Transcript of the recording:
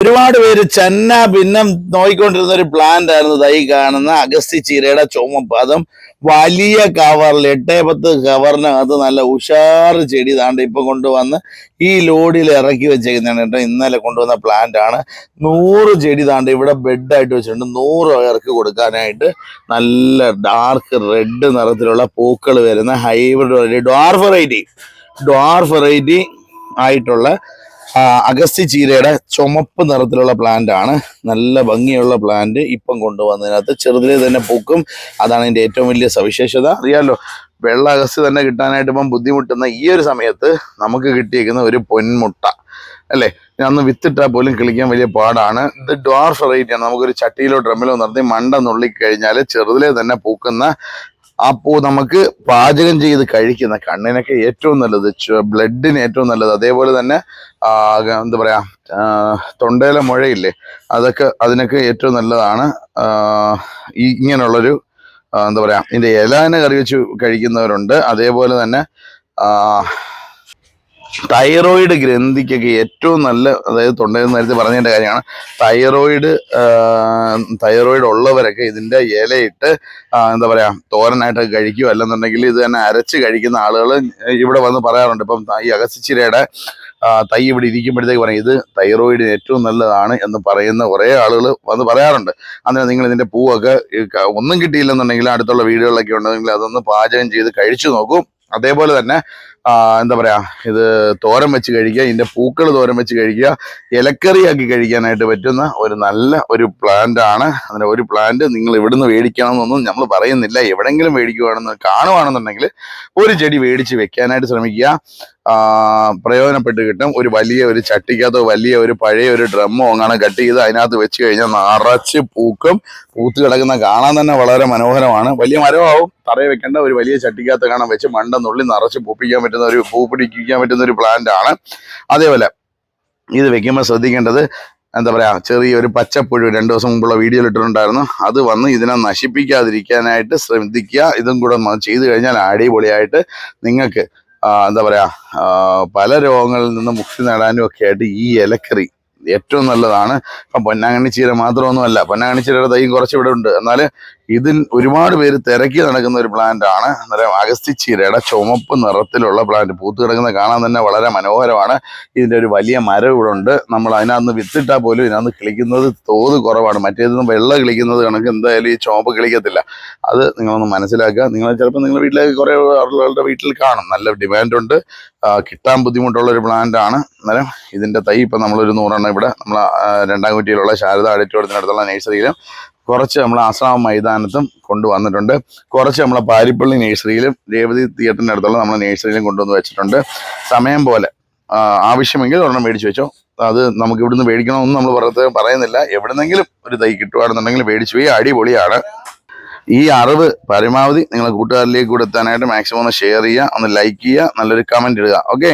ഒരുപാട് പേര് ചെന്ന ഭിന്നം നോയിക്കൊണ്ടിരുന്ന ഒരു പ്ലാന്റ് ആയിരുന്നു തൈ കാണുന്ന അഗസ്തി ചീരയുടെ ചുമപ്പ് അതും വലിയ കവറിൽ എട്ടേ പത്ത് കവറിനകത്ത് നല്ല ഉഷാർ ചെടി താണ്ട് ഇപ്പം കൊണ്ടുവന്ന് ഈ ലോഡിൽ ഇറക്കി വെച്ചേക്കുന്നതാണ് കേട്ടോ. ഇന്നലെ കൊണ്ടുവന്ന പ്ലാന്റ് ആണ്. നൂറ് ചെടി താണ്ട് ഇവിടെ ബെഡായിട്ട് വെച്ചിട്ടുണ്ട്. നൂറ് പേർക്ക് കൊടുക്കാനായിട്ട് നല്ല ഡാർക്ക് റെഡ് നിറത്തിലുള്ള പൂക്കൾ വരുന്ന hybrid dwarf variety dwarf variety ആയിട്ടുള്ള അഗസ്തി ചീരയുടെ ചുമപ്പ് നിറത്തിലുള്ള പ്ലാന്റ് ആണ്. നല്ല ഭംഗിയുള്ള പ്ലാന്റ് ഇപ്പം കൊണ്ടുവന്നതിനകത്ത്. ചെറുതിലെ തന്നെ പൂക്കും അതാണ് ഇതിന്റെ ഏറ്റവും വലിയ സവിശേഷത. അറിയാലോ വെള്ള അഗസ്തി തന്നെ കിട്ടാനായിട്ട് ഇപ്പം ബുദ്ധിമുട്ടുന്ന ഈ ഒരു സമയത്ത് നമുക്ക് കിട്ടിയിരിക്കുന്ന ഒരു പൊന്മുട്ട അല്ലേ? അന്ന് വിത്തിട്ടാൽ പോലും കിളിക്കാൻ വലിയ പാടാണ്. ഇത് ഡ്വാർഫ് വെറൈറ്റിയാണ് നമുക്കൊരു ചട്ടിയിലോ ഡ്രമ്മിലോ നിർത്തി മണ്ട നുള്ളിക്കഴിഞ്ഞാൽ ചെറുതിലെ തന്നെ പൂക്കുന്ന ആ പൂ നമുക്ക് പാചകം ചെയ്ത് കഴിക്കുന്ന കണ്ണിനൊക്കെ ഏറ്റവും നല്ലത് ബ്ലഡിന് ഏറ്റവും നല്ലത്. അതേപോലെ തന്നെ എന്താ പറയാ തൊണ്ടയിലെ മുഴയില്ലേ അതൊക്കെ അതിനൊക്കെ ഏറ്റവും നല്ലതാണ്. ഇങ്ങനെയുള്ളൊരു എന്താ പറയാ ഇതിന്റെ ഇലാന കറി വെച്ച് കഴിക്കുന്നവരുണ്ട്. അതേപോലെ തന്നെ തൈറോയിഡ് ഗ്രന്ഥിക്കൊക്കെ ഏറ്റവും നല്ല അതായത് തൊണ്ടയിൽ നേരത്തെ പറഞ്ഞതിന്റെ കാര്യമാണ്. തൈറോയിഡ് തൈറോയിഡ് ഉള്ളവരൊക്കെ ഇതിന്റെ ഇലയിട്ട് എന്താ പറയുക തോരനായിട്ട് കഴിക്കുക അല്ലെന്നുണ്ടെങ്കിൽ ഇത് തന്നെ അരച്ച് കഴിക്കുന്ന ആളുകൾ ഇവിടെ വന്ന് പറയാറുണ്ട്. ഇപ്പം ഈ അകസിച്ചിരയുടെ തൈ ഇവിടെ ഇരിക്കുമ്പോഴത്തേക്ക് പറയും ഇത് തൈറോയിഡിന് ഏറ്റവും നല്ലതാണ് എന്ന് പറയുന്ന കുറേ ആളുകൾ വന്ന് പറയാറുണ്ട്. അന്നേരം നിങ്ങൾ ഇതിന്റെ പൂവൊക്കെ ഒന്നും കിട്ടിയില്ലെന്നുണ്ടെങ്കിൽ അടുത്തുള്ള വീടുകളിലൊക്കെ ഉണ്ടെങ്കിൽ അതൊന്ന് പാചകം ചെയ്ത് കഴിച്ചു നോക്കും. അതേപോലെ തന്നെ എന്താ പറയാ ഇത് തോരൻ വെച്ച് കഴിക്കുക ഇതിന്റെ പൂക്കൾ തോരൻ വെച്ച് കഴിക്കുക ഇലക്കറിയാക്കി കഴിക്കാനായിട്ട് പറ്റുന്ന ഒരു നല്ല ഒരു പ്ലാന്റ് ആണ്. അതിന്റെ ഒരു പ്ലാന്റ് നിങ്ങൾ ഇവിടുന്ന് മേടിക്കണമെന്നൊന്നും നമ്മൾ പറയുന്നില്ല. എവിടെങ്കിലും മേടിക്കുവാണെന്ന് കാണുവാണെന്നുണ്ടെങ്കിൽ ഒരു ചെടി മേടിച്ച് വെക്കാനായിട്ട് ശ്രമിക്കുക. പ്രയോജനപ്പെട്ട് കിട്ടും. ഒരു വലിയ ഒരു ചട്ടിക്കകത്തോ വലിയ ഒരു പഴയ ഒരു ഡ്രമ്മോ അങ്ങനെ കട്ട് ചെയ്ത് അതിനകത്ത് വെച്ച് കഴിഞ്ഞാൽ നിറച്ച് പൂക്കും പൂത്ത് കിടക്കുന്ന കാണാൻ തന്നെ വളരെ മനോഹരമാണ്. വലിയ മരമാവും. തറയിൽ വെക്കേണ്ട ഒരു വലിയ ചട്ടിക്കകത്ത് കാണാൻ വെച്ച് മണ്ട നുള്ളി നിറച്ച് പൂപ്പിക്കാൻ പറ്റുന്ന ഒരു പൂ പിടിക്കാൻ പറ്റുന്ന ഒരു പ്ലാന്റ് ആണ്. അതേപോലെ ഇത് വെക്കുമ്പോൾ ശ്രദ്ധിക്കേണ്ടത് എന്താ പറയാ ചെറിയൊരു പച്ചപ്പുഴു രണ്ടു ദിവസം മുമ്പുള്ള വീഡിയോയിൽ ഇട്ടിട്ടുണ്ടായിരുന്നു. അത് വന്ന് ഇതിനെ നശിപ്പിക്കാതിരിക്കാനായിട്ട് ശ്രദ്ധിക്കുക. ഇതും കൂടെ ചെയ്തു കഴിഞ്ഞാൽ അടിപൊളിയായിട്ട് നിങ്ങൾക്ക് എന്താ പറയാ പല രോഗങ്ങളിൽ നിന്ന് മുക്തി നേടാനും ഒക്കെ ആയിട്ട് ഈ ഇലക്കറി ഏറ്റവും നല്ലതാണ്. ഇപ്പം പൊന്നാങ്കണ്ണി ചീര മാത്രമൊന്നുമല്ല. പൊന്നാങ്കണ്ണി ചീരയുടെ തൈ കുറച്ച് ഇവിടെ ഉണ്ട്. എന്നാൽ ഇതിൽ ഒരുപാട് പേര് തിരക്കി നടക്കുന്ന ഒരു പ്ലാന്റ് ആണ്. അന്നേരം അഗസ്തി ചീരയുടെ ചുമപ്പ് നിറത്തിലുള്ള പ്ലാന്റ് പൂത്ത് കിടക്കുന്ന കാണാൻ തന്നെ വളരെ മനോഹരമാണ്. ഇതിന്റെ ഒരു വലിയ മരം ഇവിടെ ഉണ്ട്. നമ്മൾ അതിനകത്ത് വിത്തിട്ടാൽ പോലും ഇതിനകത്ത് കിളിക്കുന്നത് തോത് കുറവാണ്. മറ്റേതൊന്നും വെള്ള കിളിക്കുന്നത് കണക്ക് എന്തായാലും ഈ ചുമപ്പ് കിളിക്കത്തില്ല. അത് നിങ്ങളൊന്ന് മനസ്സിലാക്കുക. നിങ്ങൾ ചിലപ്പോൾ നിങ്ങളുടെ വീട്ടിലേക്ക് കുറേ ആളുകളുടെ വീട്ടിൽ കാണും. നല്ല ഡിമാൻഡ് ഉണ്ട്. കിട്ടാൻ ബുദ്ധിമുട്ടുള്ള ഒരു പ്ലാന്റ് ആണ്. അന്നേരം ഇതിന്റെ തൈ ഇപ്പം നമ്മളൊരു നൂറെണ്ണം ഇവിടെ നമ്മൾ രണ്ടാം കുറ്റിയിലുള്ള ശാരദ ആഡിറ്റോറിയത്തിനടുത്തുള്ള നഴ്സറിയിലും കുറച്ച് നമ്മൾ ആശ്രാമ മൈതാനത്തും കൊണ്ടുവന്നിട്ടുണ്ട്. കുറച്ച് നമ്മളെ പാരിപ്പള്ളി നഴ്സറിയിലും രേവതി തിയേറ്ററിന്റെ അടുത്തുള്ള നമ്മളെ നഴ്സറിയിലും കൊണ്ടുവന്ന് വെച്ചിട്ടുണ്ട്. സമയം പോലെ ആവശ്യമെങ്കിൽ ഒരെണ്ണം മേടിച്ച് വെച്ചോ. അത് നമുക്ക് ഇവിടുന്ന് മേടിക്കണമെന്ന് നമ്മൾ പുറത്ത് പറയുന്നില്ല. എവിടുന്നെങ്കിലും ഒരു തൈ കിട്ടുകയാണെന്നുണ്ടെങ്കിൽ മേടിച്ചു പോയി. അടിപൊളിയാണ്. ഈ അറിവ് പരമാവധി നിങ്ങളെ കൂട്ടുകാരിലേക്ക് കൊടുത്താനായിട്ട് മാക്സിമം ഒന്ന് ഷെയർ ചെയ്യുക. ഒന്ന് ലൈക്ക് ചെയ്യുക. നല്ലൊരു കമന്റ് ഇടുക. ഓക്കെ